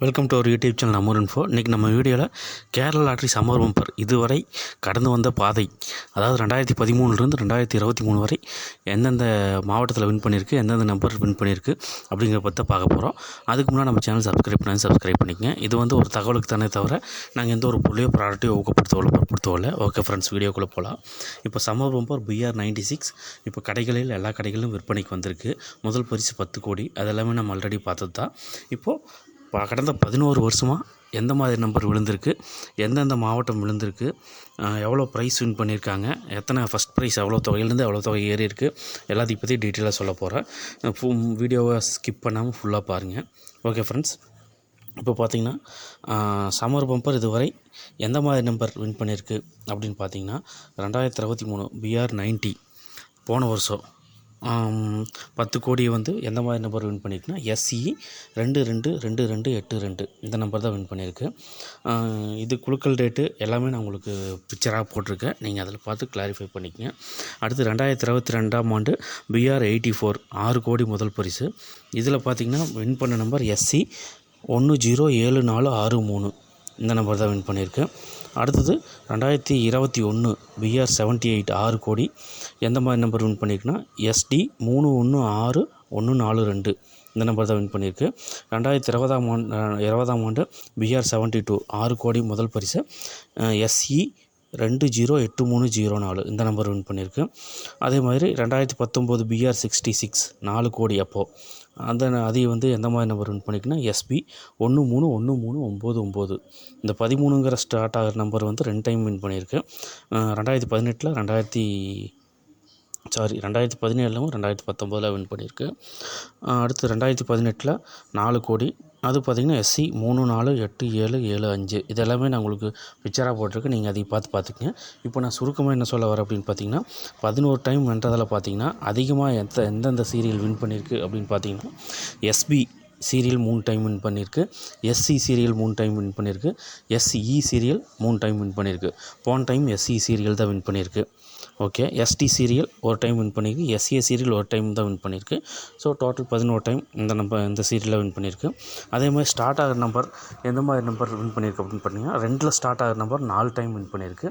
Welcome to our YouTube channel Amur info இன்றைக்கி நம்ம வீடியோவில் கேரள லாட்ரி சம்மர் பம்பர் இதுவரை கடந்து வந்த பாதை அதாவது ரெண்டாயிரத்தி பதிமூணுலேருந்து ரெண்டாயிரத்தி இருபத்தி மூணு வரை எந்தெந்த மாவட்டத்தில் வின் பண்ணியிருக்கு எந்தெந்த நம்பர் வின் பண்ணியிருக்கு அப்படிங்கிற பற்றி பார்க்க போகிறோம் அதுக்கு முன்னாடி நம்ம சேனல் சப்ஸ்கிரைப் பண்ணி சப்ஸ்கிரைப் பண்ணிக்கங்க. இது வந்து ஒரு தகவலுக்கு தானே தவிர நாங்கள் எந்த ஒரு புள்ளியோ ப்ராடக்ட்டையோ ஊக்கப்படுத்தவோ பொருட்படுத்தவில்லை ஓகே ஃப்ரெண்ட்ஸ் வீடியோக்குள்ளே போகலாம் இப்போ summer bumper BR ninety six இப்போ கடைகளில் எல்லா கடைகளிலும் விற்பனைக்கு வந்திருக்கு. முதல் பரிசு பத்து கோடி அதெல்லாமே நம்ம ஆல்ரெடி பார்த்தது தான் இப்போது கடந்த பதினோரு வருஷமாக எந்த மாதிரி நம்பர் விழுந்திருக்கு எந்தெந்த மாவட்டம் விழுந்திருக்கு எவ்வளோ ப்ரைஸ் வின் பண்ணியிருக்காங்க எத்தனை ஃபஸ்ட் ப்ரைஸ் எவ்வளோ தொகையிலேருந்து எவ்வளோ தொகை ஏறி இருக்குது எல்லாத்தையும் பற்றி டீட்டெயிலாக சொல்ல போகிறேன் வீடியோவை ஸ்கிப் பண்ணாமல் ஃபுல்லாக பாருங்கள் ஓகே ஃப்ரெண்ட்ஸ் இப்போ பார்த்திங்கன்னா சம்மர் பம்பர் இதுவரை எந்த மாதிரி நம்பர் வின் பண்ணியிருக்கு அப்படின்னு பார்த்தீங்கன்னா ரெண்டாயிரத்தி இருபத்தி மூணு பிஆர் நைன்ட்டி போன வருஷம் பத்து கோடியை வந்து எந்த மாதிரி நம்பர் வின் பண்ணியிருக்குன்னா எஸ்சி ரெண்டு ரெண்டு ரெண்டு ரெண்டு எட்டு ரெண்டு. இந்த நம்பர் தான் வின் பண்ணியிருக்கு. இது குழுக்கள் டேட்டு எல்லாமே நான் உங்களுக்கு பிக்சராக போட்டிருக்கேன். நீங்கள் அதில் பார்த்து கிளாரிஃபை பண்ணிக்கங்க. அடுத்து ரெண்டாயிரத்தி இருபத்தி ரெண்டாம் ஆண்டு பிஆர் எயிட்டி ஃபோர் ஆறு கோடி முதல் பரிசு. இதில் பார்த்தீங்கன்னா வின் பண்ண நம்பர் எஸ்சி ஒன்று ஜீரோ ஏழு நாலு ஆறு மூணு. இந்த நம்பர் தான் வின் பண்ணியிருக்கு. அடுத்தது ரெண்டாயிரத்தி இருபத்தி ஒன்று பிஆர் செவன்ட்டி எயிட் ஆறு கோடி எந்த மாதிரி நம்பர் வின் பண்ணியிருக்குன்னா எஸ்டி மூணு ஒன்று ஆறு ஒன்று நாலு ரெண்டு இந்த நம்பர் தான் வின் பண்ணியிருக்கு. ரெண்டாயிரத்தி இருபதாம் ஆண்டு இருபதாம் ஆண்டு பிஆர் செவன்ட்டி டூ ஆறு கோடி முதல் பரிசு எஸ்இ ரெண்டு ஜீரோ எட்டு மூணு ஜீரோ நாலு இந்த நம்பர் வின் பண்ணியிருக்கு. அதே மாதிரி ரெண்டாயிரத்தி பத்தொம்போது பிஆர் சிக்ஸ்டி சிக்ஸ் நாலு கோடி அப்போது அந்த அதையும் வந்து எந்த மாதிரி நம்பர் வின் பண்ணியிருக்குன்னா எஸ்பி ஒன்று மூணு ஒன்று மூணு ஒம்பது ஒம்பது இந்த பதிமூணுங்கிற ஸ்டார்ட் ஆகிற நம்பர் வந்து ரெண்டு டைம் வின் பண்ணியிருக்கு. ரெண்டாயிரத்தி பதினெட்டில் ரெண்டாயிரத்தி சாரி ரெண்டாயிரத்தி பதினேழுலவும் ரெண்டாயிரத்தி பத்தொம்போதில் வின் பண்ணியிருக்கு. அடுத்து ரெண்டாயிரத்தி பதினெட்டில் நாலு கோடி அது பார்த்திங்கன்னா எஸ்சி மூணு நாலு எட்டு ஏழு ஏழு அஞ்சு. இது எல்லாமே நான் உங்களுக்கு பிக்சராக போட்டிருக்கேன். நீங்கள் அதை பார்த்து பார்த்துக்கங்க. இப்போ நான் சுருக்கமாக என்ன சொல்ல வரேன் அப்படின்னு பார்த்தீங்கன்னா பதினோரு டைம் வென்றதில் பார்த்தீங்கன்னா அதிகமாக எந்த எந்தெந்த சீரியல் வின் பண்ணியிருக்கு அப்படின்னு பார்த்தீங்கன்னா எஸ்பி சீரியல் மூணு டைம் வின் பண்ணியிருக்கு. எஸ்சி சீரியல் மூணு டைம் வின் பண்ணியிருக்கு. எஸ்இ சீரியல் மூணு டைம் வின் பண்ணியிருக்கு. போன டைம் எஸ்சி சீரியல் தான் வின் பண்ணியிருக்கு. ஓகே எஸ்டி சீரியல் ஒரு டைம் வின் பண்ணியிருக்கு. எஸ்ஏ சீரியல் ஒரு டைம் தான் வின் பண்ணியிருக்கு. ஸோ டோட்டல் பதினோரு டைம் இந்த நம்பர் இந்த சீரியலில் வின் பண்ணியிருக்கு. அதே மாதிரி ஸ்டார்ட் ஆகிற நம்பர் எந்த மாதிரி நம்பர் வின் பண்ணியிருக்கு அப்படின்னு பார்த்தீங்கன்னா ரெண்டில் ஸ்டார்ட் ஆகிற நம்பர் நாலு டைம் வின் பண்ணியிருக்கு.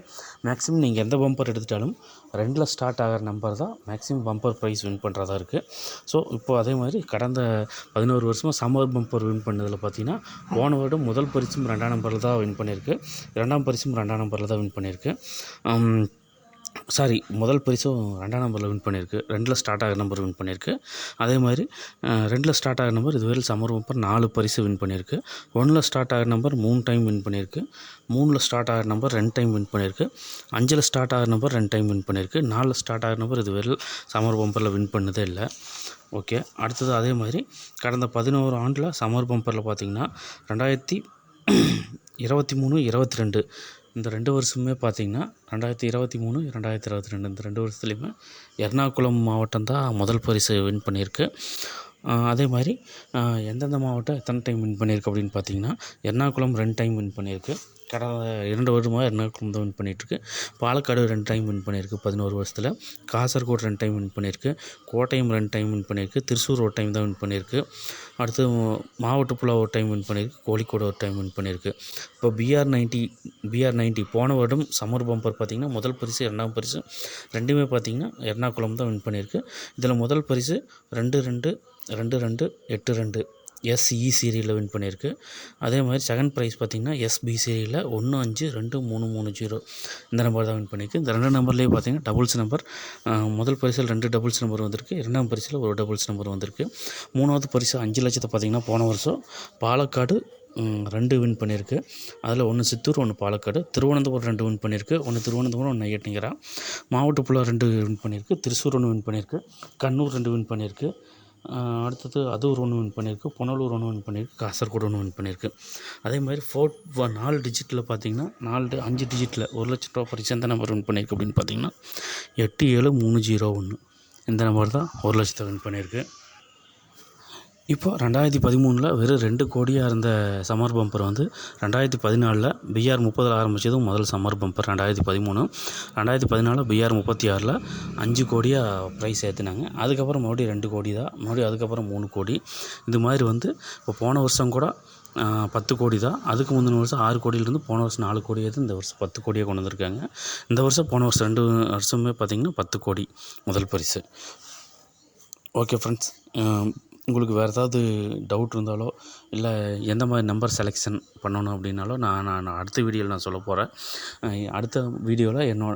மேக்ஸிமம் நீங்கள் எந்த பம்பர் எடுத்துட்டாலும் ரெண்டில் ஸ்டார்ட் ஆகிற நம்பர் தான் மேக்ஸிமம் பம்பர் ப்ரைஸ் வின் பண்ணுறதா இருக்குது ஸோ இப்போது அதே மாதிரி கடந்த பதினோரு வருஷமாக சம்மர் பம்பர் வின் பண்ணதில் பார்த்தீங்கன்னா போன வருடம் முதல் பரிசும் ரெண்டாம் நம்பரில் தான் வின் பண்ணியிருக்கு. இரண்டாம் பரிசும் ரெண்டாம் நம்பரில் தான் வின் பண்ணியிருக்கு. சாரி முதல் பரிசும் ரெண்டாம் நம்பரில் வின் பண்ணியிருக்கு. ரெண்டில் ஸ்டார்ட் ஆகிற நம்பர் வின் பண்ணியிருக்கு. அதே மாதிரி ரெண்டில் ஸ்டார்ட் ஆகிற நம்பர் இதுவரையில் சமர் பம்பர் நாலு பரிசு வின் பண்ணியிருக்கு. ஒன்றில் ஸ்டார்ட் ஆகிற நம்பர் மூணு டைம் வின் பண்ணியிருக்கு. மூணில் ஸ்டார்ட் ஆகிற நம்பர் ரெண்டு டைம் வின் பண்ணியிருக்கு. அஞ்சில் ஸ்டார்ட் ஆகிற நம்பர் ரெண்டு டைம் வின் பண்ணியிருக்கு. நாலில் ஸ்டார்ட் ஆகிற நம்பர் இதுவரையில் சமர் பம்பரில் வின் பண்ணதே இல்லை. ஓகே. அடுத்தது அதே மாதிரி கடந்த பதினோரு ஆண்டில் சம்மர் பம்பரில் பார்த்திங்கன்னா ரெண்டாயிரத்தி இருபத்தி மூணு இருபத்தி ரெண்டு இந்த ரெண்டு வருஷமே பார்த்திங்கன்னா ரெண்டாயிரத்தி இருபத்தி மூணு ரெண்டாயிரத்தி இருபத்தி ரெண்டு இந்த ரெண்டு வருஷத்துலையுமே எர்ணாகுளம் மாவட்டம் தான் முதல் பரிசு வின் பண்ணியிருக்கு. அதே மாதிரி எந்தெந்த மாவட்டம் எத்தனை டைம் வின் பண்ணியிருக்கு அப்படின்னு பார்த்தீங்கன்னா எர்ணாகுளம் ரெண்டு டைம் வின் பண்ணியிருக்கு. கடந்த இரண்டு வருடமாக எர்ணாகுளம் தான் வின் பண்ணிகிட்ருக்கு பாலக்காடு ரெண்டு டைம் வின் பண்ணியிருக்கு பதினோரு வருஷத்தில். காசர்கோடு ரெண்டு டைம் வின் பண்ணியிருக்கு கோட்டையும் ரெண்டு டைம் வின் பண்ணியிருக்கு திருச்சூர் ஒரு டைம் தான் வின் பண்ணியிருக்கு. அடுத்து மாவட்டப்புழா ஒரு டைம் வின் பண்ணியிருக்கு கோழிக்கோடு ஒரு டைம் வின் பண்ணியிருக்கு. இப்போ பிஆர் நைன்ட்டி பிஆர் நைன்ட்டி போன வருடம் சம்மர் பம்பர் பார்த்திங்கன்னா முதல் பரிசு இரண்டாம் பரிசு ரெண்டுமே பார்த்திங்கன்னா எர்ணாகுளம் தான் வின் பண்ணியிருக்கு. இதில் முதல் பரிசு ரெண்டு ரெண்டு ரெண்டு ரெண்டு எட்டு ரெண்டு. எஸ்இ சீரியலில் வின் பண்ணியிருக்கு. அதே மாதிரி செகண்ட் ப்ரைஸ் பார்த்திங்கன்னா எஸ்பி சீரியலில் ஒன்று அஞ்சு ரெண்டு மூணு மூணு ஜீரோ இந்த நம்பர் தான் வின் பண்ணியிருக்கு. இந்த ரெண்டு நம்பர்லேயே பார்த்தீங்கன்னா டபுள்ஸ் நம்பர் முதல் பரிசில் ரெண்டு டபுள்ஸ் நம்பர் வந்திருக்கு. இரண்டாம் பரிசில் ஒரு டபுள்ஸ் நம்பர் வந்திருக்கு. மூணாவது பரிசு அஞ்சு லட்சத்தை பார்த்திங்கன்னா போன வருஷம் பாலக்காடு ரெண்டு வின் பண்ணியிருக்கு. அதில் ஒன்று சித்தூர் ஒன்று பாலக்காடு. திருவனந்தபுரம் ரெண்டு வின் பண்ணியிருக்கு. ஒன்று திருவனந்தபுரம் ஒன்று நையட்டிங்கரா. மாவட்டப்புள்ள ரெண்டு வின் பண்ணியிருக்கு. திருச்சூர் ஒன்று வின் பண்ணியிருக்கு. கண்ணூர் ரெண்டு வின் பண்ணியிருக்கு. அடுத்தது அதூர் ஒன்று வின் பண்ணியிருக்கு புனலூர் ஒன்று வின் பண்ணியிருக்கு காசர்கோடு ஒன்று வின் பண்ணியிருக்கு. அதே மாதிரி ஃபோர்ட் நாலு டிஜிட்டில் பார்த்தீங்கன்னா நாலு அஞ்சு டிஜிட்டில் ஒரு லட்ச ரூபா பரிசு எந்த நம்பர் வின் பண்ணியிருக்கு அப்படின்னு பார்த்தீங்கன்னா எட்டு ஏழு மூணு ஜீரோ ஒன்று இந்த நம்பர் தான் ஒரு லட்சத்தை வின் பண்ணியிருக்கு. இப்போ ரெண்டாயிரத்தி பதிமூணில் வெறும் ரெண்டு கோடியாக இருந்த சம்மர் பம்பர் வந்து ரெண்டாயிரத்தி பதினாலில் பிஆர் முப்பதில் ஆரம்பித்ததும் முதல் சம்மர் பம்பர் ரெண்டாயிரத்தி பதிமூணு. ரெண்டாயிரத்தி பதினாலில் பிஆர் முப்பத்தி ஆறில் அஞ்சு கோடியாக ப்ரைஸ் ஏற்றினாங்க அதுக்கப்புறம் மறுபடியும் ரெண்டு கோடி தான். மறுபடியும் அதுக்கப்புறம் மூணு கோடி. இது மாதிரி வந்து இப்போ போன வருஷம் கூட பத்து கோடி தான். அதுக்கு முந்தின வருஷம் ஆறு கோடியிலேருந்து போன வருஷம் நாலு கோடி ஏற்றி இந்த வருஷம் பத்து கோடியாக கொண்டு வந்திருக்காங்க. இந்த வருஷம் போன வருஷம் ரெண்டு வருஷமே பார்த்திங்கன்னா பத்து கோடி முதல் பரிசு. ஓகே ஃப்ரெண்ட்ஸ் உங்களுக்கு வேறு ஏதாவது டவுட் இருந்தாலோ இல்லை எந்த மாதிரி நம்பர் செலெக்ஷன் பண்ணணும் அப்படின்னாலோ நான் நான் நான் அடுத்த வீடியோவில் நான் சொல்ல போகிறேன் அடுத்த வீடியோவில் என்னோட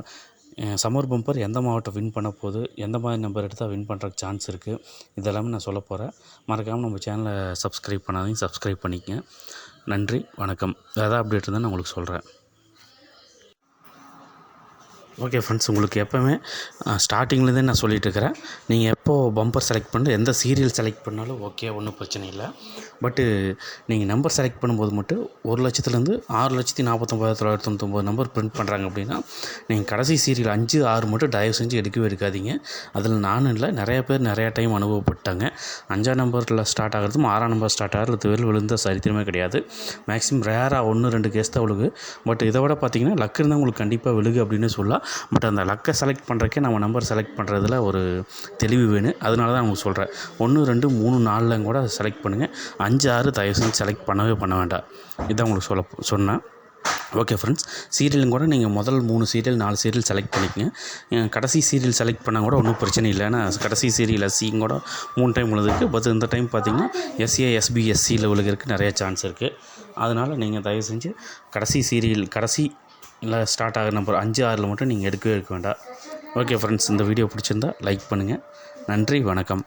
சம்மர் பம்பர் எந்த மாவட்டம் வின் பண்ண போகுது எந்த மாதிரி நம்பர் எடுத்தால் வின் பண்ணுறக்கு சான்ஸ் இருக்குது இதெல்லாமே நான் சொல்ல போகிறேன் மறக்காமல் நம்ம சேனலை சப்ஸ்கிரைப் பண்ணாதீங்க சப்ஸ்கிரைப் பண்ணிக்கங்க. நன்றி வணக்கம். எதாவது அப்டேட் இருந்தால் நான் உங்களுக்கு சொல்கிறேன் ஓகே ஃப்ரெண்ட்ஸ் உங்களுக்கு எப்போவுமே ஸ்டார்டிங்லேருந்தே நான் சொல்லிகிட்டு இருக்கிறேன் நீங்கள் எப்போ பம்பர் செலக்ட் பண்ண எந்த சீரியல் செலக்ட் பண்ணாலும் ஓகே ஒன்றும் பிரச்சனை இல்லை. பட்டு நீங்கள் நம்பர் செலக்ட் பண்ணும்போது மட்டும் ஒரு லட்சத்துலேருந்து ஆறு லட்சத்தி நாற்பத்தொம்பதாயிரத்தி தொள்ளாயிரத்தி தொண்ணூத்தொம்பது நம்பர் பிரிண்ட் பண்ணுறாங்க அப்படின்னா நீங்கள் கடைசி சீரியல் அஞ்சு ஆறு மட்டும் தயவு செஞ்சு எடுக்கவே எடுக்காதீங்க. அதில் நானும் இல்லை நிறைய பேர் நிறையா டைம் அனுபவப்பட்டாங்க. அஞ்சாம் நம்பரில் ஸ்டார்ட் ஆகிறதும் ஆறாம் நம்பர் ஸ்டார்ட் ஆகிறது துவல் விழுந்த சரித்திரமே கிடையாது. மேக்ஸிமம் ரேராக ஒன்று ரெண்டு கேஸ் தான் விழுகு. பட் இதை விட பார்த்தீங்கன்னா லக் இருந்தால் உங்களுக்கு கண்டிப்பாக விழுகு அப்படின்னு சொல்லலாம். பட் அந்த லக்கை செலக்ட் பண்ணுறக்கே நம்ம நம்பர் செலக்ட் பண்ணுறதுல ஒரு தெளிவு வேணும். அதனால தான் உங்களுக்கு சொல்கிறேன் ஒன்று ரெண்டு மூணு நாலில் கூட செலக்ட் பண்ணுங்கள் அஞ்சு ஆறு தயவு செஞ்சு செலக்ட் பண்ணவே பண்ண வேண்டாம். இதான் உங்களுக்கு சொல்ல சொன்னேன். ஓகே ஃப்ரெண்ட்ஸ் சீரியலும் கூட நீங்கள் முதல் மூணு சீரியல் நாலு சீரியல் செலக்ட் பண்ணிக்கங்க. கடைசி சீரியல் செலக்ட் பண்ணால் கூட ஒன்றும் பிரச்சனை இல்லை. ஏன்னா கடைசி சீரியல் எஸ்சியும் கூட மூணு டைம் விழுதுருக்கு பட் இந்த டைம் பார்த்தீங்கன்னா எஸ்ஏ எஸ்பி லெவலுக்கு இருக்குது நிறைய சான்ஸ் இருக்குது அதனால் நீங்கள் தயவு செஞ்சு கடைசி சீரியல் கடைசி இல்லை ஸ்டார்ட் ஆகிற நம்பர் அஞ்சு ஆறில் மட்டும் நீங்கள் எடுக்கவே எடுக்க வேண்டாம். ஓகே ஃப்ரெண்ட்ஸ் இந்த வீடியோ பிடிச்சிருந்தா லைக் பண்ணுங்கள் நன்றி வணக்கம்.